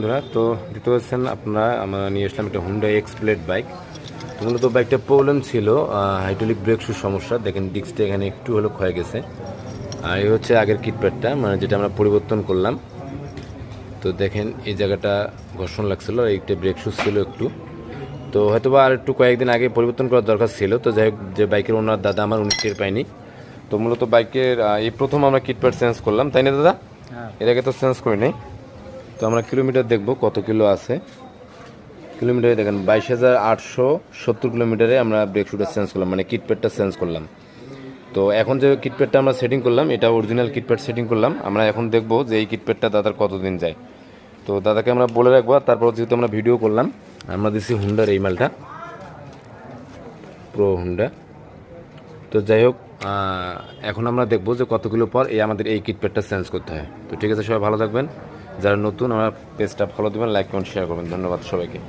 বন্ধুরা তো দেখতে পাচ্ছেন আপনারা আমরা নিয়ে আসলাম একটা হুন্ডা এক্স প্লেট বাইক তো মূলত বাইকটা প্রবলেম ছিল হাইড্রোলিক ব্রেক শুর সমস্যা। দেখেন ডিস্কটা এখানে একটু হলো ক্ষয়ে গেছে। আর এই হচ্ছে আগের কিটপ্যাডটা মানে যেটা আমরা পরিবর্তন করলাম। তো দেখেন এই জায়গাটা ঘর্ষণ লাগছিল এইটা ব্রেক শুজ ছিল একটু। তো হয়তো বা আর একটু কয়েকদিন আগে পরিবর্তন করার দরকার ছিল। তো যাই হোক যে বাইকের ওনার দাদা আমার উনি টের পাইনি তো মূলত বাইকের এই প্রথম আমরা কিটপ্যাড চেঞ্জ করলাম। তাই না দাদা? এর আগে তো চেঞ্জ করি নাই। তো আমরা কিলোমিটার দেখব কত কিলো আছে। কিলোমিটারে দেখেন, বাইশ হাজার আটশো সত্তর কিলোমিটারে আমরা ব্রেক শুটার চেঞ্জ করলাম মানে কিটপ্যাডটা চেঞ্জ করলাম। তো এখন যে কিটপ্যাডটা আমরা সেটিং করলাম, এটা অরিজিনাল কিটপ্যাড সেটিং করলাম, আমরা এখন দেখব যে এই কিটপ্যাডটা দাদার কতদিন যায়। তো দাদাকে আমরা বলে রাখব তারপর যেহেতু আমরা ভিডিও করলাম, আমরা দিচ্ছি হুন্ডার এই মালটা। প্রো হুন্ডা তো যাই হোক এখন আমরা দেখব যে কত কিলো পর এই আমাদের এই কিটপ্যাডটা চেঞ্জ করতে হয়। তো ঠিক আছে, সবাই ভালো থাকবেন। যারা নতুন আমার পেজটা ফলো দেবেন লাইক কমেন্ট শেয়ার করবেন। ধন্যবাদ সবাইকে।